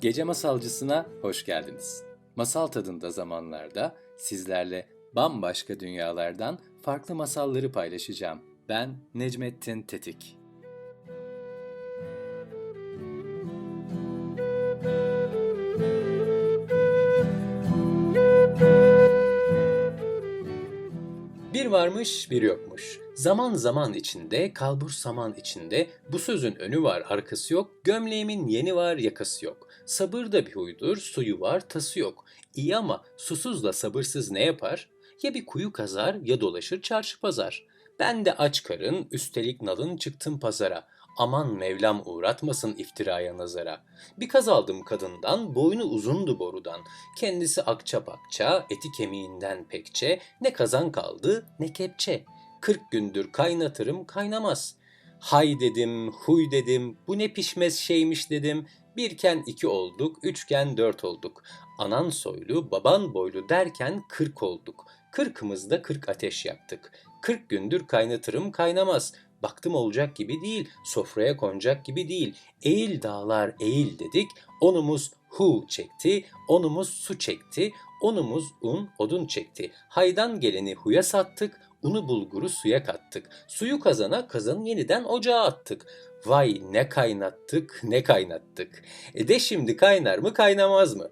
Gece Masalcısına hoş geldiniz. Masal tadında zamanlarda sizlerle bambaşka dünyalardan farklı masalları paylaşacağım. Ben Necmettin Tetik. Bir varmış bir yokmuş. Zaman zaman içinde, kalbur saman içinde, bu sözün önü var arkası yok, gömleğimin yeni var yakası yok. Sabır da bir huydur, suyu var tası yok. İyi ama susuzla sabırsız ne yapar? Ya bir kuyu kazar ya dolaşır çarşı pazar. Ben de aç karın, üstelik nalın çıktım pazara. Aman Mevlam uğratmasın iftiraya nazara. Bir kaz aldım kadından, boynu uzundu borudan. Kendisi akça pakça, eti kemiğinden pekçe, ne kazan kaldı ne kepçe. Kırk gündür kaynatırım kaynamaz. Hay dedim, huy dedim, bu ne pişmez şeymiş dedim. Birken iki olduk, üçken dört olduk. Anan soylu, baban boylu derken kırk olduk. Kırkımızda kırk ateş yaktık. Kırk gündür kaynatırım kaynamaz. Baktım olacak gibi değil, sofraya konacak gibi değil. Eğil dağlar eğil dedik, onumuz hu çekti, onumuz su çekti, onumuz un odun çekti. Haydan geleni huya sattık, unu bulguru suya kattık. Suyu kazana kazanı yeniden ocağa attık. Vay ne kaynattık ne kaynattık. E de şimdi kaynar mı kaynamaz mı?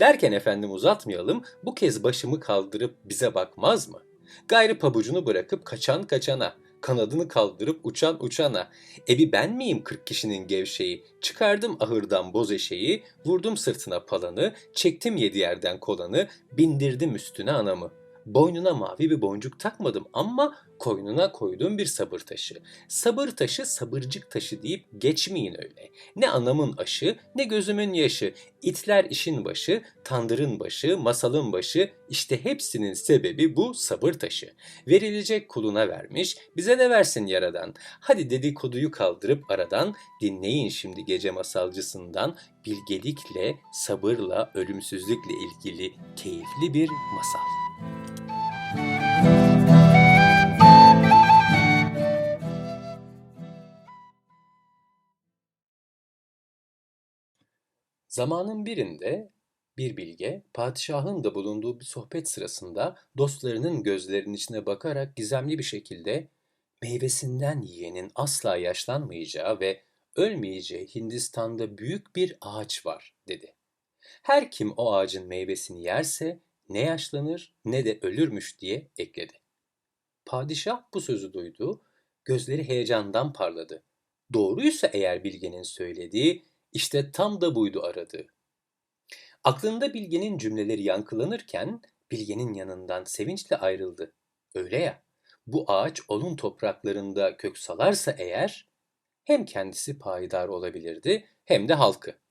Derken efendim uzatmayalım, bu kez başımı kaldırıp bize bakmaz mı? Gayrı pabucunu bırakıp kaçan kaçana, kanadını kaldırıp uçan uçana. E bir ben miyim kırk kişinin gevşeği? Çıkardım ahırdan boz eşeği, vurdum sırtına palanı, çektim yedi yerden kolanı, bindirdim üstüne anamı. Boynuna mavi bir boncuk takmadım ama koynuna koyduğum bir sabır taşı. Sabır taşı sabırcık taşı deyip geçmeyin öyle. Ne anamın aşı ne gözümün yaşı. İtler işin başı, tandırın başı, masalın başı işte hepsinin sebebi bu sabır taşı. Verilecek kuluna vermiş, bize de versin yaradan. Hadi dedikoduyu kaldırıp aradan, dinleyin şimdi gece masalcısından bilgelikle, sabırla, ölümsüzlükle ilgili keyifli bir masal. Zamanın birinde bir bilge, padişahın da bulunduğu bir sohbet sırasında dostlarının gözlerinin içine bakarak gizemli bir şekilde meyvesinden yiyenin asla yaşlanmayacağı ve ölmeyeceği Hindistan'da büyük bir ağaç var dedi. Her kim o ağacın meyvesini yerse ne yaşlanır ne de ölürmüş diye ekledi. Padişah bu sözü duydu, gözleri heyecandan parladı. Doğruysa eğer bilgenin söylediği, işte tam da buydu aradığı. Aklında bilgenin cümleleri yankılanırken bilgenin yanından sevinçle ayrıldı. Öyle ya, bu ağaç onun topraklarında kök salarsa eğer hem kendisi payidar olabilirdi hem de halkı.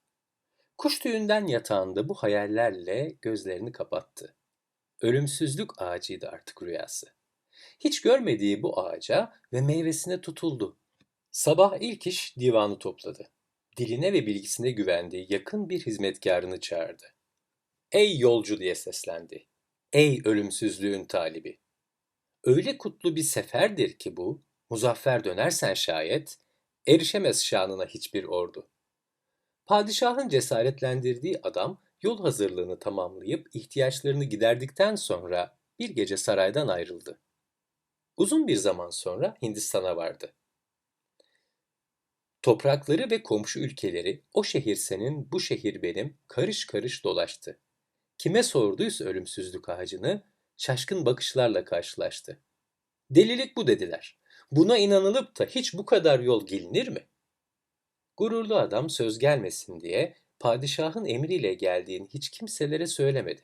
Kuş tüyünden yatağında bu hayallerle gözlerini kapattı. Ölümsüzlük ağacıydı artık rüyası. Hiç görmediği bu ağaca ve meyvesine tutuldu. Sabah ilk iş divanı topladı. Diline ve bilgisine güvendiği yakın bir hizmetkarını çağırdı. Ey yolcu diye seslendi. Ey ölümsüzlüğün talibi. Öyle kutlu bir seferdir ki bu, muzaffer dönersen şayet, erişemez şanına hiçbir ordu. Padişahın cesaretlendirdiği adam yol hazırlığını tamamlayıp ihtiyaçlarını giderdikten sonra bir gece saraydan ayrıldı. Uzun bir zaman sonra Hindistan'a vardı. Toprakları ve komşu ülkeleri o şehir senin, bu şehir benim karış karış dolaştı. Kime sorduysa ölümsüzlük ağacını şaşkın bakışlarla karşılaştı. Delilik bu dediler. Buna inanılıp da hiç bu kadar yol gelinir mi? Gururlu adam söz gelmesin diye padişahın emriyle geldiğini hiç kimselere söylemedi.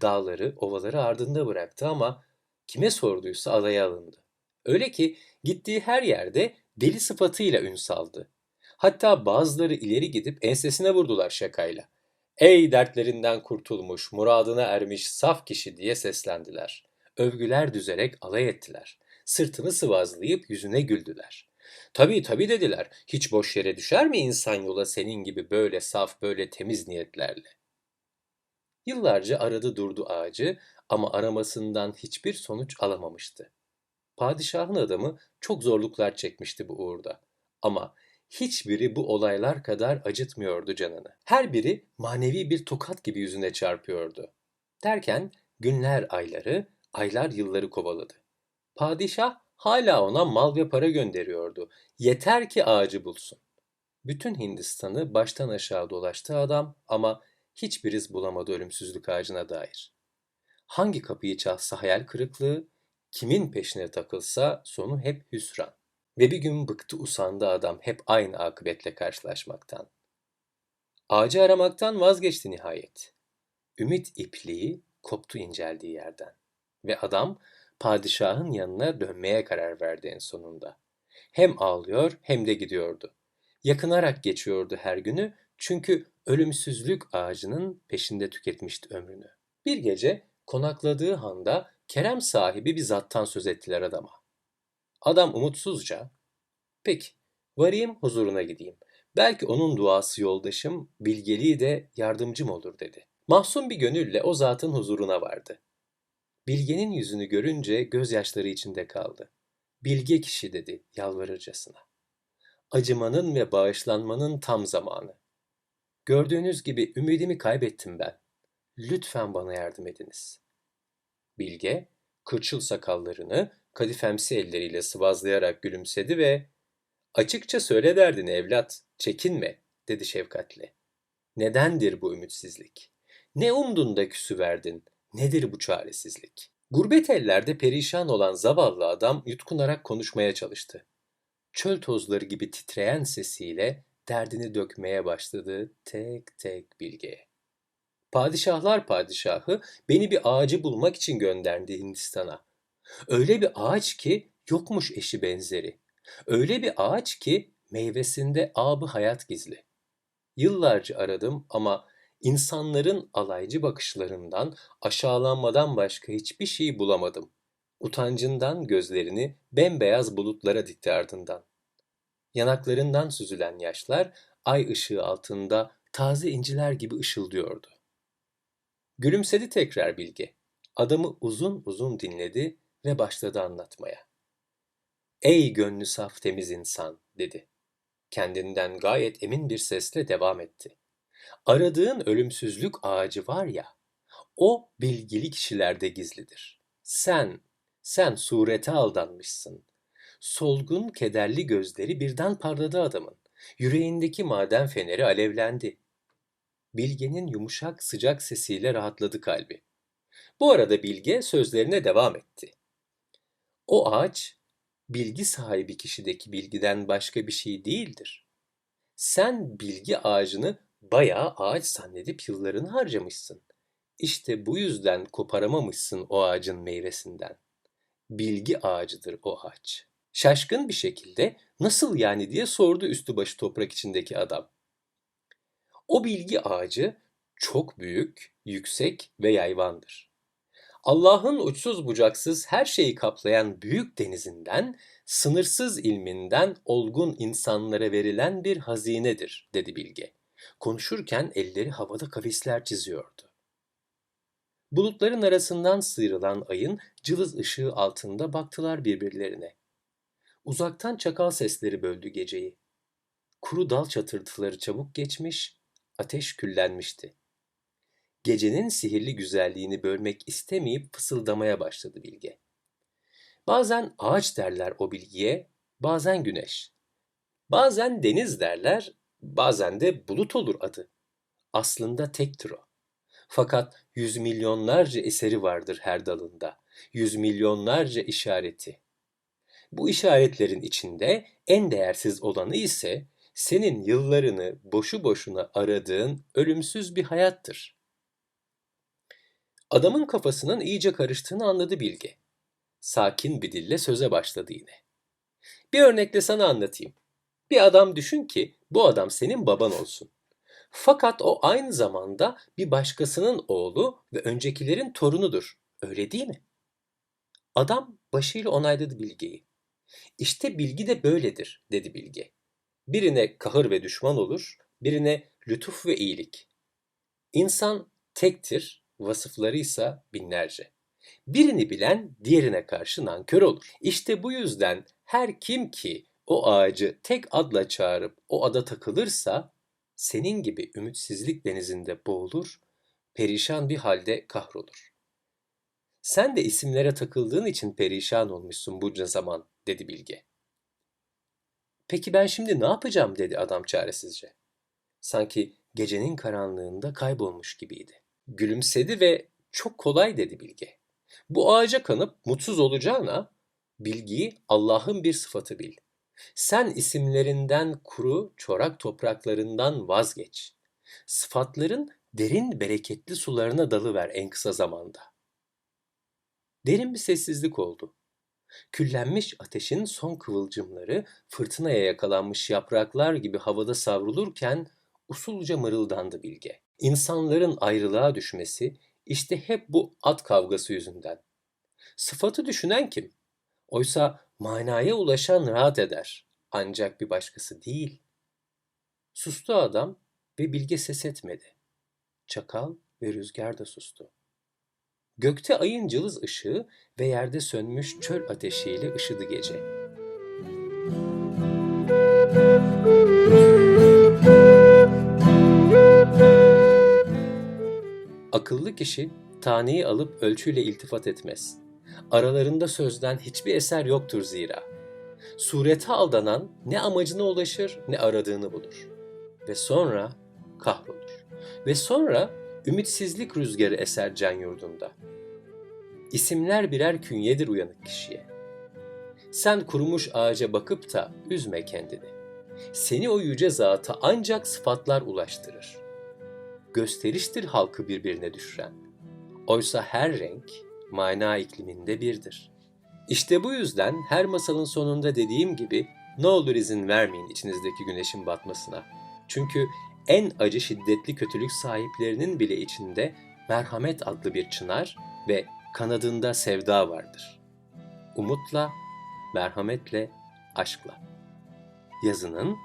Dağları, ovaları ardında bıraktı ama kime sorduysa alaya alındı. Öyle ki gittiği her yerde deli sıfatıyla ün saldı. Hatta bazıları ileri gidip ensesine vurdular şakayla. Ey dertlerinden kurtulmuş, muradına ermiş saf kişi diye seslendiler. Övgüler düzerek alay ettiler. Sırtını sıvazlayıp yüzüne güldüler. Tabii tabii dediler. Hiç boş yere düşer mi insan yola senin gibi böyle saf, böyle temiz niyetlerle? Yıllarca aradı durdu ağacı ama aramasından hiçbir sonuç alamamıştı. Padişahın adamı çok zorluklar çekmişti bu uğurda. Ama hiçbiri bu olaylar kadar acıtmıyordu canını. Her biri manevi bir tokat gibi yüzüne çarpıyordu. Derken günler ayları, aylar yılları kovaladı. Padişah hala ona mal ve para gönderiyordu. Yeter ki ağacı bulsun. Bütün Hindistan'ı baştan aşağı dolaştı adam ama hiçbir iz bulamadı ölümsüzlük ağacına dair. Hangi kapıyı çalsa hayal kırıklığı, kimin peşine takılsa sonu hep hüsran. Ve bir gün bıktı usandı adam hep aynı akıbetle karşılaşmaktan. Ağacı aramaktan vazgeçti nihayet. Ümit ipliği koptu inceldiği yerden. Ve adam padişahın yanına dönmeye karar verdi en sonunda. Hem ağlıyor hem de gidiyordu. Yakınarak geçiyordu her günü çünkü ölümsüzlük ağacının peşinde tüketmişti ömrünü. Bir gece konakladığı handa kerem sahibi bir zattan söz ettiler adama. Adam umutsuzca, peki varayım huzuruna gideyim. Belki onun duası yoldaşım, bilgeliği de yardımcım olur dedi. Mahzun bir gönülle o zatın huzuruna vardı. Bilge'nin yüzünü görünce gözyaşları içinde kaldı. Bilge kişi dedi yalvarırcasına. Acımanın ve bağışlanmanın tam zamanı. Gördüğünüz gibi ümidimi kaybettim ben. Lütfen bana yardım ediniz. Bilge, kırçıl sakallarını kadifemsi elleriyle sıvazlayarak gülümsedi ve ''Açıkça söyle derdini evlat, çekinme.'' dedi şefkatle. ''Nedendir bu ümitsizlik? Ne umdun da küsü verdin? Nedir bu çaresizlik?'' Gurbet ellerde perişan olan zavallı adam yutkunarak konuşmaya çalıştı. Çöl tozları gibi titreyen sesiyle derdini dökmeye başladı tek tek bilgeye. Padişahlar padişahı beni bir ağacı bulmak için gönderdi Hindistan'a. Öyle bir ağaç ki yokmuş eşi benzeri. Öyle bir ağaç ki meyvesinde abı hayat gizli. Yıllarca aradım ama insanların alaycı bakışlarından, aşağılanmadan başka hiçbir şey bulamadım. Utancından gözlerini bembeyaz bulutlara dikti ardından. Yanaklarından süzülen yaşlar ay ışığı altında taze inciler gibi ışıldıyordu. Gülümsedi tekrar Bilge. Adamı uzun uzun dinledi ve başladı anlatmaya. Ey gönlü saf temiz insan dedi. Kendinden gayet emin bir sesle devam etti. Aradığın ölümsüzlük ağacı var ya, o bilgili kişilerde gizlidir. Sen, sen surete aldanmışsın. Solgun, kederli gözleri birden parladı adamın. Yüreğindeki maden feneri alevlendi. Bilge'nin yumuşak sıcak sesiyle rahatladı kalbi. Bu arada Bilge sözlerine devam etti. O ağaç bilgi sahibi kişideki bilgiden başka bir şey değildir. Sen bilgi ağacını bayağı ağaç zannedip yıllarını harcamışsın. İşte bu yüzden koparamamışsın o ağacın meyvesinden. Bilgi ağacıdır o ağaç. Şaşkın bir şekilde nasıl yani diye sordu üstü başı toprak içindeki adam. O bilgi ağacı çok büyük, yüksek ve yayvandır. Allah'ın uçsuz bucaksız her şeyi kaplayan büyük denizinden, sınırsız ilminden olgun insanlara verilen bir hazinedir, dedi Bilge. Konuşurken elleri havada kavisler çiziyordu. Bulutların arasından sıyrılan ayın cılız ışığı altında baktılar birbirlerine. Uzaktan çakal sesleri böldü geceyi. Kuru dal çatırtıları çabuk geçmiş, ateş küllenmişti. Gecenin sihirli güzelliğini bölmek istemeyip fısıldamaya başladı Bilge. Bazen ağaç derler o bilgiye, bazen güneş. Bazen deniz derler, bazen de bulut olur adı. Aslında tektir o. Fakat yüz milyonlarca eseri vardır her dalında. Yüz milyonlarca işareti. Bu işaretlerin içinde en değersiz olanı ise senin yıllarını boşu boşuna aradığın ölümsüz bir hayattır. Adamın kafasının iyice karıştığını anladı Bilge. Sakin bir dille söze başladı yine. Bir örnekle sana anlatayım. Bir adam düşün ki bu adam senin baban olsun. Fakat o aynı zamanda bir başkasının oğlu ve öncekilerin torunudur. Öyle değil mi? Adam başıyla onayladı Bilge'yi. İşte bilgi de böyledir, dedi Bilge. Birine kahır ve düşman olur, birine lütuf ve iyilik. İnsan tektir, vasıfları ise binlerce. Birini bilen diğerine karşı nankör olur. İşte bu yüzden her kim ki o ağacı tek adla çağırıp o ada takılırsa senin gibi ümitsizlik denizinde boğulur, perişan bir halde kahrolur. Sen de isimlere takıldığın için perişan olmuşsun bunca zaman, dedi Bilge. Peki ben şimdi ne yapacağım, dedi adam çaresizce. Sanki gecenin karanlığında kaybolmuş gibiydi. Gülümsedi ve çok kolay dedi Bilge. Bu ağaca kanıp mutsuz olacağına bilgiyi Allah'ın bir sıfatı bil. Sen isimlerinden kuru, çorak topraklarından vazgeç. Sıfatların derin bereketli sularına dalıver en kısa zamanda. Derin bir sessizlik oldu. Küllenmiş ateşin son kıvılcımları fırtınaya yakalanmış yapraklar gibi havada savrulurken usulca mırıldandı Bilge. İnsanların ayrılığa düşmesi işte hep bu at kavgası yüzünden. Sıfatı düşünen kim? Oysa manaya ulaşan rahat eder. Ancak bir başkası değil. Sustu adam ve Bilge ses etmedi. Çakal ve rüzgar da sustu. Gökte ayın cılız ışığı ve yerde sönmüş çöl ateşiyle ışıdı gece. Akıllı kişi taneyi alıp ölçüyle iltifat etmez. Aralarında sözden hiçbir eser yoktur zira. Surete aldanan ne amacına ulaşır ne aradığını bulur. Ve sonra kahrolur. Ve sonra ümitsizlik rüzgarı eser can yurdunda. İsimler birer künyedir uyanık kişiye. Sen kurumuş ağaca bakıp da üzme kendini. Seni o yüce zata ancak sıfatlar ulaştırır. Gösteriştir halkı birbirine düşüren. Oysa her renk mana ikliminde birdir. İşte bu yüzden her masalın sonunda dediğim gibi ne olur izin vermeyin içinizdeki güneşin batmasına. Çünkü en acı şiddetli kötülük sahiplerinin bile içinde merhamet adlı bir çınar ve kanadında sevda vardır. Umutla, merhametle, aşkla. Yazının,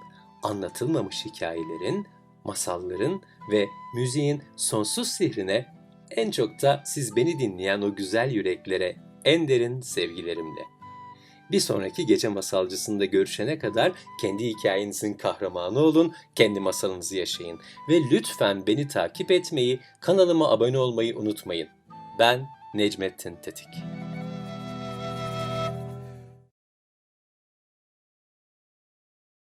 anlatılmamış hikayelerin, masalların ve müziğin sonsuz sihrine en çok da siz beni dinleyen o güzel yüreklere en derin sevgilerimle. Bir sonraki gece masalcısında görüşene kadar kendi hikayenizin kahramanı olun, kendi masalınızı yaşayın ve lütfen beni takip etmeyi, kanalıma abone olmayı unutmayın. Ben Necmettin Tetik.